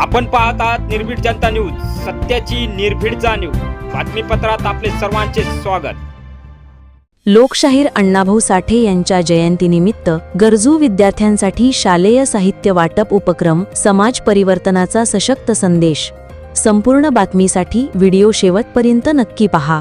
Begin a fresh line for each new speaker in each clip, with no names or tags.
आपण पाहत आहात निर्भीड जनता न्यूज सत्याची निर्भीड जाणीव बातमीपत्रात आपले सर्वांचे स्वागत.
लोकशाहीर अण्णाभाऊ साठे यांच्या जयंतीनिमित्त गरजू विद्यार्थ्यांसाठी शालेय साहित्य वाटप उपक्रम समाज परिवर्तनाचा सशक्त संदेश. संपूर्ण बातमीसाठी व्हिडिओ शेवटपर्यंत नक्की पहा.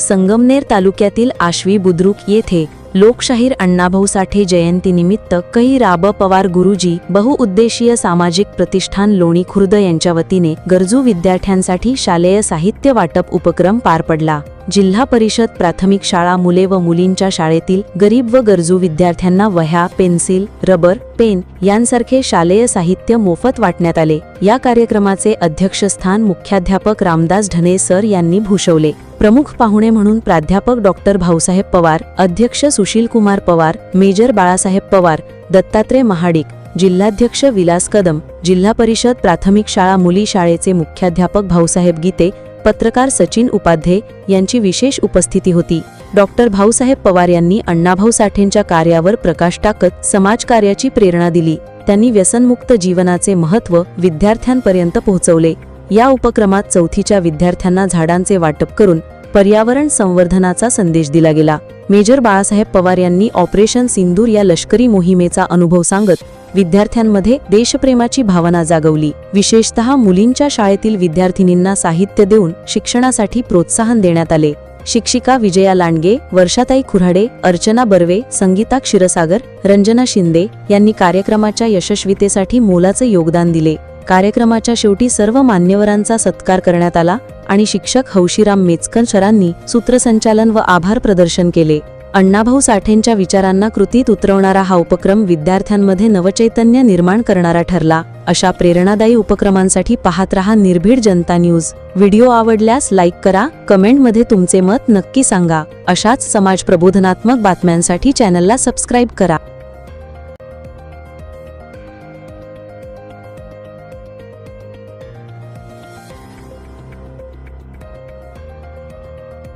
संगमनेर तालुक्यातील आश्वी बुद्रुक येथे लोकशाहीर अण्णाभाऊ साठे जयंतीनिमित्त कै राब पवार गुरुजी बहुउद्देशीय सामाजिक प्रतिष्ठान लोणी खुर्द यांच्या वतीने गरजू विद्यार्थ्यांसाठी शालेय साहित्य वाटप उपक्रम पार पडला. जिल्हा परिषद प्राथमिक शाळा मुले व मुलींच्या शाळेतील गरीब व गरजू विद्यार्थ्यांना वह्या पेन्सिल रबर पेन यांसारखे शालेय साहित्य मोफत वाटण्यात आले. या कार्यक्रमाचे अध्यक्षस्थान मुख्याध्यापक रामदास ढने सर यांनी भूषवले. प्रमुख पाहुणे म्हणून प्राध्यापक डॉक्टर भाऊसाहेब पवार अध्यक्ष सुशील कुमार पवार मेजर बाळासाहेब पवार दत्तात्रय महाडिक जिल्हाध्यक्ष विलास कदम जिल्हा परिषद प्राथमिक शाळा मुली शाळेचे मुख्याध्यापक भाऊसाहेब गीते पत्रकार सचिन उपाध्ये यांची विशेष उपस्थिती होती. डॉक्टर भाऊसाहेब पवार यांनी अण्णाभाऊ साठेंच्या कार्यावर प्रकाश टाकत समाजकार्याची प्रेरणा दिली. त्यांनी व्यसनमुक्त जीवनाचे महत्त्व विद्यार्थ्यांपर्यंत पोहोचवले. या उपक्रमात चौथीच्या विद्यार्थ्यांना झाडांचे वाटप करून पर्यावरण संवर्धनाचा संदेश दिला गेला. मेजर बाळासाहेब पवार यांनी ऑपरेशन सिंदूर या लष्करी मोहिमेचा अनुभव सांगत विद्यार्थ्यांमध्ये देशप्रेमाची भावना जागवली. विशेषतः मुलींच्या शाळेतील विद्यार्थिनींना साहित्य देऊन शिक्षणासाठी प्रोत्साहन देण्यात आले. शिक्षिका विजया लांडगे वर्षाताई खुराडे अर्चना बर्वे संगीता क्षीरसागर रंजना शिंदे यांनी कार्यक्रमाच्या यशस्वीतेसाठी मोलाचे योगदान दिले. कार्यक्रमाच्या शेवटी सर्व मान्यवरांचा सत्कार करण्यात आला आणि शिक्षक हौशीराम मेचकर सरांनी सूत्रसंचालन व आभार प्रदर्शन केले. अण्णाभाऊ साठेंच्या विचारांना कृतीत उतरवणारा हा उपक्रम विद्यार्थ्यांमध्ये नवचैतन्य निर्माण करणारा ठरला. अशा प्रेरणादायी उपक्रमांसाठी पाहत रहा निर्भीड जनता न्यूज. व्हिडिओ आवडल्यास लाईक करा कमेंटमध्ये तुमचे मत नक्की सांगा. अशाच समाज प्रबोधनात्मक बातम्यांसाठी चॅनलला सबस्क्राईब करा.